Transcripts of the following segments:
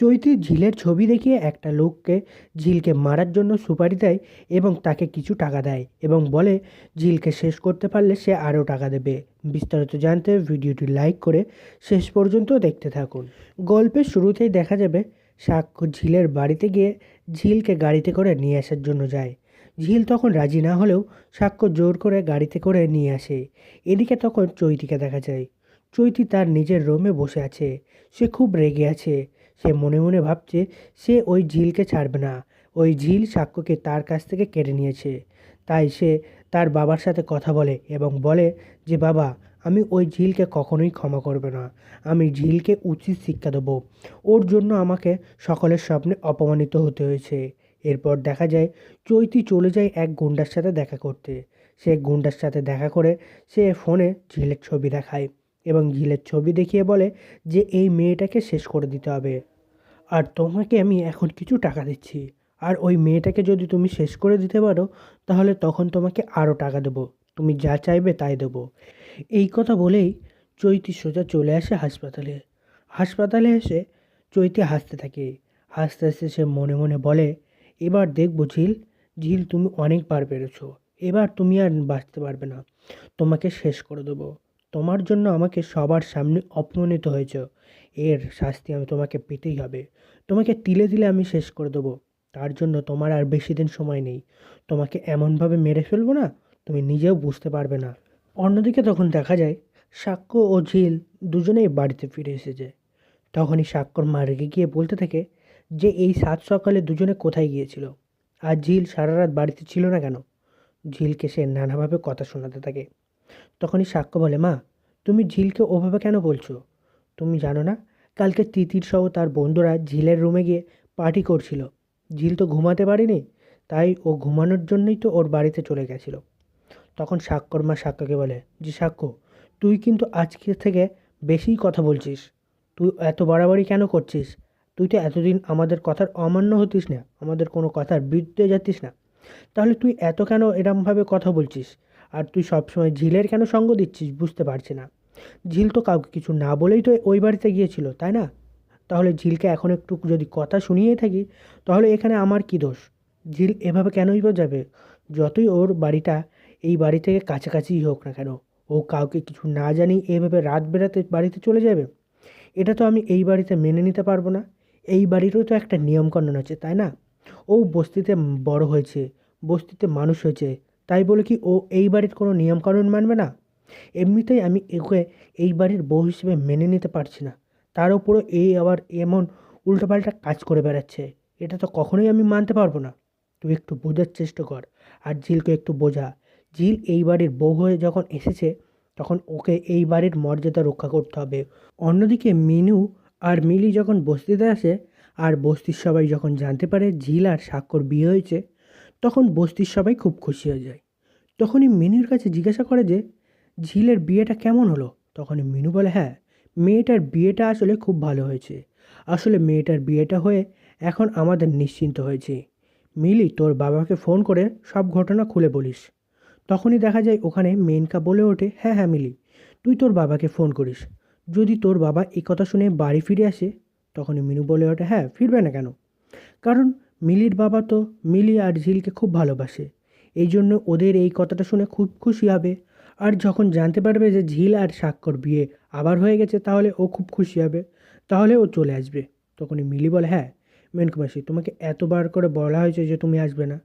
চৈতি ঝিলের ছবি দেখিয়ে একটা লোককে ঝিলকে মারার জন্য সুপারি দেয় এবং তাকে কিছু টাকা দেয় এবং বলে, ঝিলকে শেষ করতে পারলে সে আরও টাকা দেবে। বিস্তারিত জানতে ভিডিওটি লাইক করে শেষ পর্যন্ত দেখতে থাকুন। গল্পের শুরুতেই দেখা যাবে সাক্ষ্য ঝিলের বাড়িতে গিয়ে ঝিলকে গাড়িতে করে নিয়ে আসার জন্য যায়। ঝিল তখন রাজি না হলেও সাক্ষ্য জোর করে গাড়িতে করে নিয়ে আসে। এদিকে তখন চৈতিকে দেখা যায়। চৈতি তার নিজের রোমে বসে আছে। সে খুব রেগে আছে। সে মনে মনে ভাবছে সে ওই ঝিলকে ছাড়বে না। ওই ঝিল সাক্ষ্যকে তার কাছ থেকে কেড়ে নিয়েছে। তাই সে তার বাবার সাথে কথা বলে এবং বলে যে, বাবা, আমি ওই ঝিলকে কখনোই ক্ষমা করবে না। আমি ঝিলকে উচিত শিক্ষা দেবো। ওর জন্য আমাকে সকলের স্বপ্নে অপমানিত হতে হয়েছে। এরপর দেখা যায় চৈতি চলে যায় এক গুন্ডার সাথে দেখা করতে। সে গুন্ডার সাথে দেখা করে সে ফোনে ঝিলের ছবি দেখায় এবং ঝিলের ছবি দেখিয়ে বলে যে, এই মেয়েটাকে শেষ করে দিতে হবে। আর তোমাকে আমি এখন কিছু টাকা দিচ্ছি। আর ওই মেয়েটাকে যদি তুমি শেষ করে দিতে পারো, তাহলে তখন তোমাকে আরও টাকা দেবো। তুমি যা চাইবে তাই দেবো। এই কথা বলেই চৈতি সোজা চলে আসে হাসপাতালে। হাসপাতালে এসে চৈতি হাসতে থাকে। হাসতে হাসতে সে মনে মনে বলে, এবার দেখব ঝিল ঝিল তুমি অনেকবার পেরেছ। এবার তুমি আর বাঁচতে পারবে না। তোমাকে শেষ করে দেবো। তোমার জন্য আমাকে সবার সামনে অপমানিত হয়েছ। এর শাস্তি আমি তোমাকে পেতেই হবে। তোমাকে তিলে তিলে আমি শেষ করে দেবো। তার জন্য তোমার আর বেশি দিন সময় নেই। তোমাকে এমনভাবে মেরে ফেলব না, তুমি নিজেও বুঝতে পারবে না। অন্যদিকে তখন দেখা যায়, সাক্ষ্য ও ঝিল দুজনেই বাড়িতে ফিরে এসেছে। তখনই সাক্ষর মা রেগে গিয়ে বলতে থাকে যে, এই সাত সকালে দুজনে কোথায় গিয়েছিল? আর ঝিল সারা রাত বাড়িতে ছিল না কেন? ঝিলকে সে নানাভাবে কথা শোনাতে থাকে। তখনই সাক্ষ্য বলে, মা, তুমি ঝিলকে ওভাবে কেন বলছো? তুমি জানো না, কালকে তিতির সহ তার বন্ধুরা ঝিলের রুমে গিয়ে পার্টি করছিল। ঝিল তো ঘুমাতে পারেনি, তাই ও ঘুমানোর জন্যই তো ওর বাড়িতে চলে গেছিল। তখন সাক্ষর মা সাক্ষ্যকে বলে যে সাক্ষ্য, তুই কিন্তু আজকে থেকে বেশিই কথা বলছিস। তুই এত বাড়াবাড়ি কেন করছিস? তুই তো এতদিন আমাদের কথার অমান্য হতিস না, আমাদের কোনো কথার বিরুদ্ধে যাচ্ছিস না। তাহলে তুই এত কেন এরমভাবে কথা বলছিস? আর তুই সবসময় ঝিলের কেন সঙ্গ দিচ্ছিস বুঝতে পারছি না। ঝিল তো কাউকে কিছু না বলেই তো ওই বাড়িতে গিয়েছিল, তাই না? তাহলে ঝিলকে এখন একটু যদি কথা শুনিয়ে থাকি, তাহলে এখানে আমার কি দোষ? ঝিল এভাবে কেনই বা যাবে? যতই ওর বাড়িটা এই বাড়ি থেকে কাছাকাছিই হোক না কেন, ও কাউকে কিছু না জানি এভাবে রাত বেরাতে বাড়িতে চলে যাবে? এটা তো আমি এই বাড়িতে মেনে নিতে পারব না। এই বাড়িরও তো একটা নিয়মকানুন আছে, তাই না? ও বস্তিতে বড় হয়েছে, বস্তিতে মানুষ হয়েছে তাই বলে কি ও এই বাড়ির কোনো নিয়মকানুন মানবে না? এমনিতেই আমি একে এই বাড়ির বউ হিসেবে মেনে নিতে পারছি না। তার উপরে এই আবার এমন উল্টোপাল্টা কাজ করে বেড়াচ্ছে। এটা তো কখনোই আমি মানতে পারব না। তুই একটু বোঝার চেষ্টা কর আর ঝিলকে একটু বোঝা। ঝিল এই বাড়ির বউ হয়ে যখন এসেছে, তখন ওকে এই বাড়ির মর্যাদা রক্ষা করতে হবে। অন্যদিকে মিনু আর মিলি যখন বস্তিতে আসে, আর বস্তির সবাই যখন জানতে পারে ঝিল আর স্বাক্ষর বিয়ে হয়েছে তখন বস্তির সবাই খুব খুশি হয়ে যায়। তখনই মিনুর কাছে জিজ্ঞাসা করে যে, ঝিলের বিয়েটা কেমন হলো? তখনই মিনু বলে হ্যাঁ মেয়েটার বিয়েটা আসলে খুব ভালো হয়েছে। আসলে মেয়েটার বিয়েটা হয়ে এখন আমাদের নিশ্চিন্ত হয়েছে। মিলি, তোর বাবাকে ফোন করে সব ঘটনা খুলে বলিস। তখনই দেখা যায় ওখানে মেনকা বলে ওঠে হ্যাঁ হ্যাঁ মিলি, তুই তোর বাবাকে ফোন করিস। যদি তোর বাবা এই কথা শুনে বাড়ি ফিরে আসে, তখনই মিনু বলে ওঠে হ্যাঁ ফিরবে না কেন? কারণ মিলির বাবা তো মিলি আর ঝিলকে খুব ভালোবাসে। এই জন্য ওদের এই কথাটা শুনে খুব খুশি হবে। আর যখন জানতে পারবে যে ঝিল আর স্বাক্ষর বিয়ে আবার হয়ে গেছে, তাহলে ও খুব খুশি হবে। তাহলে ও চলে আসবে। তখনই মিলি বলে হ্যাঁ মেনকুমাসি তোমাকে এতবার করে বলা হয়েছে যে তুমি আসবে না।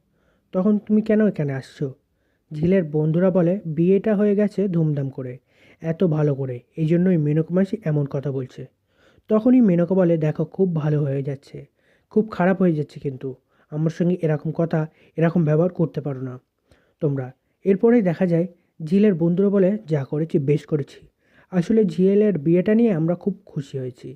তখন তুমি কেন এখানে আসছো? ঝিলের বন্ধুরা বলে, বিয়েটা হয়ে গেছে ধুমধাম করে। এত ভালো করে। এই জন্যই মেনকুমাসি এমন কথা বলছে। তখনই মেনকা বলে, দেখো, খুব ভালো হয়ে যাচ্ছে। খুব খারাপ হয়ে যাচ্ছে কিন্তু। আমার সঙ্গে এরকম কথা, এরকম ব্যবহার করতে পারো না। তোমরা, এরপরেই দেখা যায়, ঝিলের বন্ধুরা বলে, যা করেছি, বেশ করেছি। আসলে ঝিলের বিয়েটা নিয়ে আমরা খুব খুশি হয়েছি।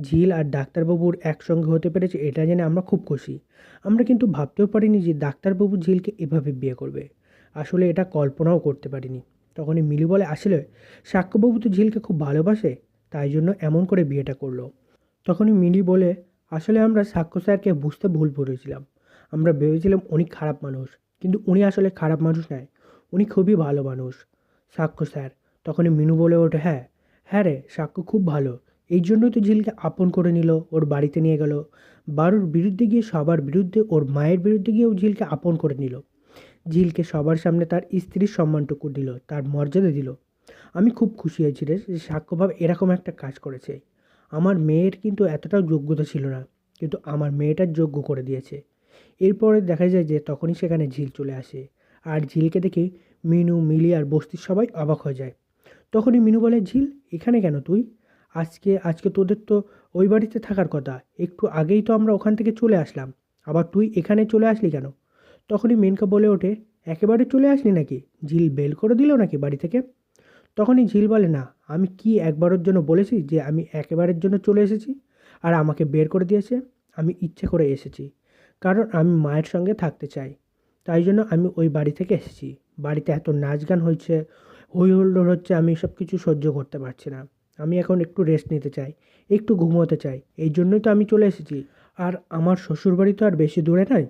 ঝিল আর ডাক্তারবাবুর একসঙ্গে হতে পেরেছে, এটা জেনে আমরা খুব খুশি। আমরা কিন্তু ভাবতেও পারিনি যে ডাক্তারবাবু ঝিলকে এভাবে বিয়ে করবে। আসলে এটা কল্পনাও করতে পারিনি। তখনই মিলি বলে, আসলে সাক্ষ্যবাবু তো ঝিলকে খুব ভালোবাসে, তাই জন্য এমন করে বিয়েটা করল। তখনই মিলি বলে আসলে আমরা সাক্ষ্য স্যারকে বুঝতে ভুল করেছিলাম আমরা ভেবেছিলাম উনি খারাপ মানুষ, কিন্তু উনি আসলে খারাপ মানুষ নয়, উনি খুবই ভালো মানুষ। সাক্ষ্য স্যার, তখনই মিনু বলে ওঠে হ্যাঁ হ্যাঁ রে, সাক্ষ্য খুব ভালো। এই জন্যই তো ঝিলকে আপন করে নিল, ওর বাড়িতে নিয়ে গেল। বারুর বিরুদ্ধে গিয়ে সবার বিরুদ্ধে, ওর মায়ের বিরুদ্ধে গিয়েও ঝিলকে আপন করে নিল। ঝিলকে সবার সামনে তার স্ত্রীর সম্মানটুকু দিল, তার মর্যাদা দিল। আমি খুব খুশি হয়েছি রে, যে সাক্ষ্যভাব এরকম একটা কাজ করেছে। আমার মেয়ের কিন্তু এতটাও যোগ্যতা ছিল না, কিন্তু আমার মেয়েটার যোগ্য করে দিয়েছে। এরপরে দেখা যায় যে তখনই সেখানে ঝিল চলে আসে, আর ঝিলকে দেখে মিনু, মিলি আর বস্তির সবাই অবাক হয়ে যায়। তখনই মিনু বলে, ঝিল, এখানে কেন তুই? আজকে আজকে তোদের তো ওই বাড়িতে থাকার কথা, একটু আগেই তো আমরা ওখান থেকে চলে আসলাম, আবার তুই এখানে চলে আসলি কেন? তখনই মেনকা বলে ওঠে, একেবারে চলে আসলি নাকি? ঝিল বেল করে দিল নাকি বাড়ি থেকে? তখনই ঝিল বলে, না, আমি কি একবারের জন্য বলেছি যে আমি একেবারের জন্য চলে এসেছি আর আমাকে বের করে দিয়েছে? আমি ইচ্ছে করে এসেছি, কারণ আমি মায়ের সঙ্গে থাকতে চাই। তাই জন্য আমি ওই বাড়ি থেকে এসেছি। বাড়িতে এত নাচ গান হয়েছে, হই হুল্লোড় হচ্ছে, আমি সব কিছু সহ্য করতে পারছি না। আমি এখন একটু রেস্ট নিতে চাই, একটু ঘুমোতে চাই, এই জন্যই তো আমি চলে এসেছি। আর আমার শ্বশুরবাড়ি তো আর বেশি দূরে নয়,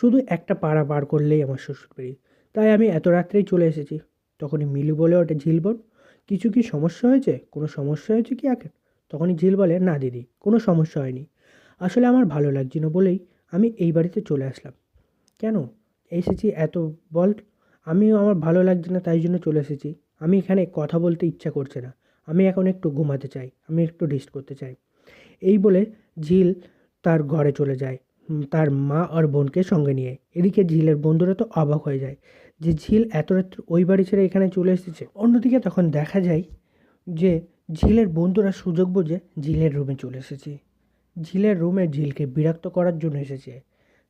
শুধু একটা পাড়া পার করলেই আমার শ্বশুরবাড়ি। তাই আমি এত রাত্রেই চলে এসেছি। তখনই মিলু বলে ওঠে, ঝিল বোন, কিছু কি সমস্যা হয়েছে? কোনো সমস্যা হয়েছে কি আগে তখনই ঝিল বলে, না দিদি, কোনো সমস্যা হয়নি। আসলে আমার ভালো লাগছিল বলেই আমি এই বাড়িতে চলে আসলাম। কেন? এসেছি এত বল আমিও আমার ভালো লাগছে না, তাই জন্য চলে এসেছি। আমি এখানে কথা বলতে ইচ্ছা করছে না। আমি এখন একটু ঘুমাতে চাই। আমি একটু রেস্ট করতে চাই। এই বলে ঝিল তার ঘরে চলে যায়। তার মা আর বোনকে সঙ্গে নিয়ে। এদিকে ঝিলের বন্ধুরা তো অবাক হয়ে যায় যে ঝিল এত রাত্রে ওই বাড়ি ছেড়ে এখানে চলে এসেছে। অন্যদিকে তখন দেখা যায় যে ঝিলের বন্ধুরা সুযোগ বুঝে ঝিলের রুমে চলে এসেছে। ঝিলের রুমে ঝিলকে বিরক্ত করার জন্য এসেছে।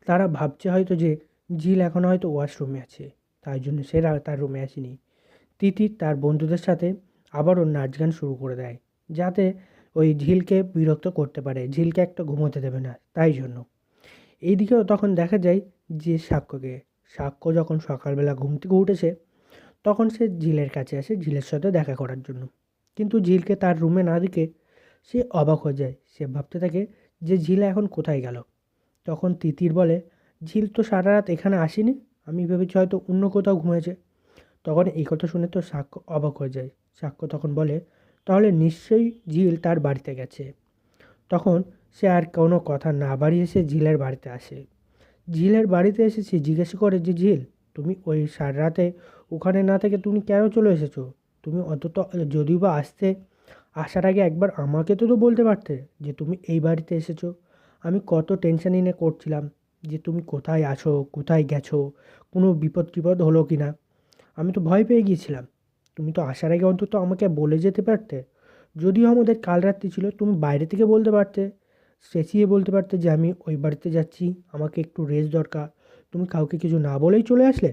তারা ভাবছে হয়তো যে ঝিল এখন হয়তো ওয়াশরুমে আছে, তাই জন্য সে তার রুমে আসেনি। তিতি তার বন্ধুদের সাথে আবারও নাচ গান শুরু করে দেয়, যাতে ওই ঝিলকে বিরক্ত করতে পারে। ঝিলকে একটা ঘুমোতে দেবে না, তাই জন্য। এইদিকেও তখন দেখা যায় যে সাক্ষ্যকে, সাক্ষ্য যখন সকালবেলা ঘুম থেকে উঠেছে, তখন সে ঝিলের কাছে আসে, ঝিলের সাথে দেখা করার জন্য। কিন্তু ঝিলকে তার রুমে না দিকে সে অবাক হয়ে যায়। সে ভাবতে থাকে যে ঝিল এখন কোথায় গেল? তখন তিতির বলে, ঝিল তো সারা রাত এখানে আসেনি। আমি ভেবেছি হয়তো অন্য কোথাও ঘুমিয়েছে। তখন এই কথা শুনে তো সাক্ষ্য অবাক হয়ে যায়। সাক্ষ্য তখন বলে, তাহলে নিশ্চয়ই ঝিল তার বাড়িতে গেছে। তখন সে আর কোনো কথা না বাড়িয়ে সে ঝিলের বাড়িতে আসে। ঝিলের বাড়িতে এসে সে জিজ্ঞেস করে যে, ঝিল, তুমি ওই সার রাতে ওখানে না থেকে তুমি কেন চলে এসেছ? তুমি অন্তত যদিও বা আসতে, আসার আগে একবার আমাকে তো তো বলতে পারতে যে, তুমি এই বাড়িতে এসেছ। আমি কত টেনশন নিয়ে করছিলাম যে, তুমি কোথায় আছো, কোথায় গেছো, কোনো বিপদ টিপদ হলো কি না? আমি তো ভয় পেয়ে গিয়েছিলাম। তুমি তো আসার আগে অন্তত আমাকে বলে যেতে পারতে। যদিও আমাদের কাল রাত্রি ছিল, তুমি বাইরে থেকে বলতে পারতে চেঁচিয়ে বলতে পারতে যে আমি ওই বাড়িতে যাচ্ছি, আমাকে একটু রেস্ট দরকার। তুমি কাউকে কিছু না বলেই চলে আসলে?